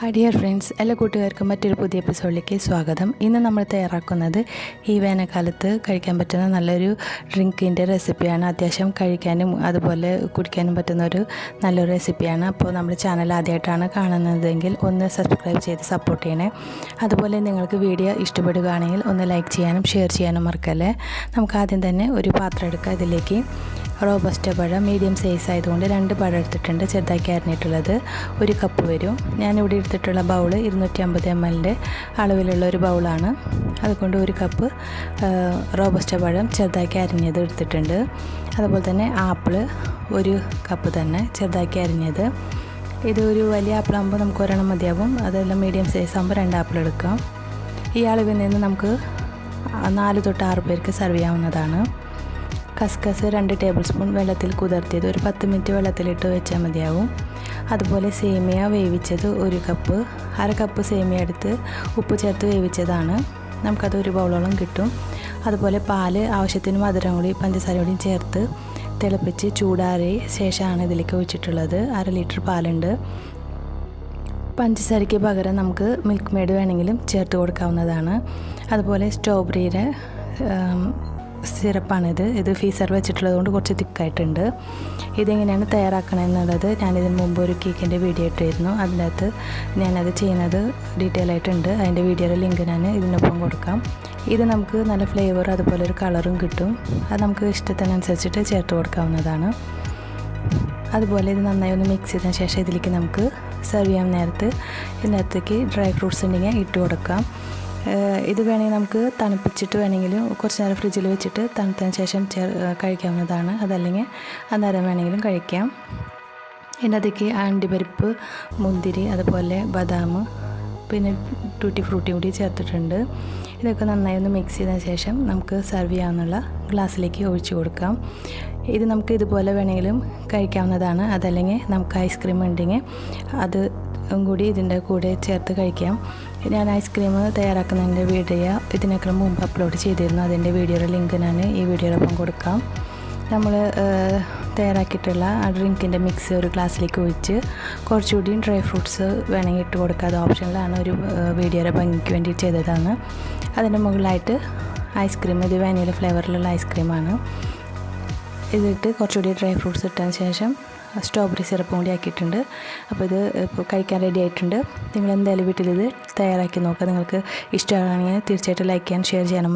Hi dear friends എല്ലാ കൂട്ടുകാർക്കും മറ്റൊരു പുതിയ എപ്പിസോഡിലേക്ക് സ്വാഗതം. ഇന്ന് നമ്മൾ തയ്യാറാക്കുന്നത് ഈ വേനൽക്കാലത്ത് കഴിക്കാൻ പറ്റുന്ന നല്ലൊരു ഡ്രിങ്കിന്റെ റെസിപ്പിയാണ് അത്യാവശ്യം കഴിക്കാനും അതുപോലെ കുടിക്കാനും പറ്റുന്ന ഒരു നല്ലൊരു റെസിപ്പിയാണ് അപ്പോൾ നമ്മുടെ ചാനൽ ആദ്യമായിട്ടാണ് കാണുന്നതെങ്കിൽ ഒന്ന് സബ്സ്ക്രൈബ് ചെയ്ത് സപ്പോർട്ട് ചെയ്യണേ. അതുപോലെ നിങ്ങൾക്ക് വീഡിയോ ഇഷ്ടപ്പെടുകയാണെങ്കിൽ ഒന്ന് ലൈക്ക് ചെയ്യാനും ഷെയർ ചെയ്യാനും മറക്കല്ലേ? നമുക്ക് ആദ്യം തന്നെ ഒരു പാത്രം എടുക്കുക ഇതിലേക്ക് റോബസ്റ്റ പഴം മീഡിയം സൈസ് ആയതുകൊണ്ട് രണ്ട് പഴം എടുത്തിട്ടുണ്ട് ചെറുതാക്കി അരിഞ്ഞിട്ടുള്ളത്. ഒരു കപ്പ് വരും. ഞാനിവിടെ എടുത്തിട്ടുള്ള ബൗൾ ഇരുന്നൂറ്റി അമ്പത് എം എല്ലിന്റെ അളവിലുള്ള ഒരു ബൗളാണ് അതുകൊണ്ട് ഒരു കപ്പ് റോബസ്റ്റ പഴം ചെറുതാക്കി അരിഞ്ഞത് എടുത്തിട്ടുണ്ട്. അതുപോലെ തന്നെ ആപ്പിൾ ഒരു കപ്പ് തന്നെ ചെറുതാക്കി അരിഞ്ഞത്. ഇത് ഒരു വലിയ ആപ്പിളാകുമ്പോൾ നമുക്ക് ഒരെണ്ണം മതിയാവും. അതെല്ലാം മീഡിയം സൈസ് ആകുമ്പോൾ രണ്ട് ആപ്പിൾ എടുക്കാം. ഈ അളവിൽ നിന്ന് നമുക്ക് നാല് തൊട്ട് ആറ് പേർക്ക് സെർവ് ചെയ്യാവുന്നതാണ്. കസ്കസ് രണ്ട് ടേബിൾ സ്പൂൺ വെള്ളത്തിൽ കുതിർത്തിയത് ഒരു പത്ത് മിനിറ്റ് വെള്ളത്തിലിട്ട് വെച്ചാൽ മതിയാവും. അതുപോലെ സേമിയ വേവിച്ചത് ഒരു കപ്പ് അര കപ്പ് സേമിയ എടുത്ത് ഉപ്പ് ചേർത്ത് വേവിച്ചതാണ്. നമുക്കത് ഒരു ബൗളോളം കിട്ടും. അതുപോലെ പാൽ ആവശ്യത്തിന് മധുരം കൂടി പഞ്ചസാര കൂടിയും ചേർത്ത് തിളപ്പിച്ച് ചൂടാറിയ ശേഷമാണ് ഇതിലേക്ക് ഒഴിച്ചിട്ടുള്ളത്. അര ലിറ്റർ പാലുണ്ട്. പഞ്ചസാരയ്ക്ക് പകരം നമുക്ക് മിൽക്ക് മെയ്ഡ് വേണമെങ്കിലും ചേർത്ത് കൊടുക്കാവുന്നതാണ്. അതുപോലെ സ്ട്രോബെറിയുടെ സിറപ്പാണിത് ഇത് ഫീസർ വെച്ചിട്ടുള്ളത് കൊണ്ട് കുറച്ച് തിക്കായിട്ടുണ്ട്. ഇതെങ്ങനെയാണ് തയ്യാറാക്കണമെന്നുള്ളത് ഞാനിതിന് മുമ്പ് ഒരു കേക്കിന്റെ വീഡിയോ ഇട്ടിരുന്നു. അതിനകത്ത് ഞാനത് ചെയ്യുന്നത് ഡീറ്റെയിൽ ആയിട്ടുണ്ട്. അതിന്റെ വീഡിയോയുടെ ലിങ്ക് ഞാൻ ഇതിനൊപ്പം കൊടുക്കാം. ഇത് നമുക്ക് നല്ല ഫ്ലേവർ അതുപോലെ ഒരു കളറും കിട്ടും. അത് നമുക്ക് ഇഷ്ടത്തിനനുസരിച്ചിട്ട് ചേർത്ത് കൊടുക്കാവുന്നതാണ്. അതുപോലെ ഇത് നന്നായി ഒന്ന് മിക്സ് ചെയ്തതിന് ശേഷം ഇതിലേക്ക് നമുക്ക് സെർവ് ചെയ്യാൻ നേരത്ത്. ഇതിനകത്തേക്ക് ഡ്രൈ ഫ്രൂട്ട്സ് ഉണ്ടെങ്കിൽ ഇട്ട് കൊടുക്കാം. ഇത് വേണമെങ്കിൽ നമുക്ക് തണുപ്പിച്ചിട്ട് വേണമെങ്കിലും കുറച്ച് നേരം ഫ്രിഡ്ജിൽ വെച്ചിട്ട് തണുത്തതിന് ശേഷം ചേർ കഴിക്കാവുന്നതാണ്. അതല്ലെങ്കിൽ അന്നേരം വേണമെങ്കിലും കഴിക്കാം. ഇതിനകത്തേക്ക് അണ്ടിപ്പരിപ്പ് മുന്തിരി അതുപോലെ ബദാം പിന്നെ ടൂട്ടി ഫ്രൂട്ടി കൂടി ചേർത്തിട്ടുണ്ട്. ഇതൊക്കെ നന്നായി ഒന്ന് മിക്സ് ചെയ്തതിന് ശേഷം നമുക്ക് സെർവ് ചെയ്യാവുന്നുള്ള ഗ്ലാസ്സിലേക്ക് ഒഴിച്ചു കൊടുക്കാം. ഇത് നമുക്ക് ഇതുപോലെ വേണമെങ്കിലും കഴിക്കാവുന്നതാണ്. അതല്ലെങ്കിൽ നമുക്ക് ഐസ്ക്രീം ഉണ്ടെങ്കിൽ അത് കൂടി ഇതിന്റെ കൂടെ ചേർത്ത് കഴിക്കാം. ഞാൻ ഐസ്ക്രീം തയ്യാറാക്കുന്നതിന്റെ വീഡിയോ ഇതിനേക്കാൾ മുമ്പ് അപ്ലോഡ് ചെയ്തിരുന്നു. അതിന്റെ വീഡിയോയുടെ ലിങ്ക് ഞാൻ ഈ വീഡിയോടൊപ്പം കൊടുക്കാം. നമ്മൾ തയ്യാറാക്കിയിട്ടുള്ള ആ ഡ്രിങ്കിന്റെ മിക്സ് ഒരു ഗ്ലാസ്സിലേക്ക് ഒഴിച്ച് കുറച്ചുകൂടി ഡ്രൈ ഫ്രൂട്ട്സ് വേണമെങ്കിൽ ഇട്ട് കൊടുക്കാതെ ഓപ്ഷനിലാണ് ഒരു വീഡിയോയുടെ ഭംഗിക്ക് വേണ്ടി ചെയ്തതാണ്. അതിന്റെ മുകളിലായിട്ട് ഐസ്ക്രീം ഇത് വാനില ഫ്ലേവറിലുള്ള ഐസ്ക്രീമാണ് ഇതിട്ട് കുറച്ചുകൂടി ഡ്രൈ ഫ്രൂട്ട്സ് ഇട്ടതിന് ശേഷം സ്ട്രോബെറി സിറപ്പും കൂടി ആക്കിയിട്ടുണ്ട്. അപ്പോൾ ഇത് ഇപ്പോൾ കഴിക്കാൻ റെഡി ആയിട്ടുണ്ട്. നിങ്ങൾ എന്തായാലും വീട്ടിൽ ഇത് തയ്യാറാക്കി നോക്കുക. നിങ്ങൾക്ക് ഇഷ്ടമാണെങ്കിൽ തീർച്ചയായിട്ടും ലൈക്ക് ചെയ്യാൻ ഷെയർ ചെയ്യണം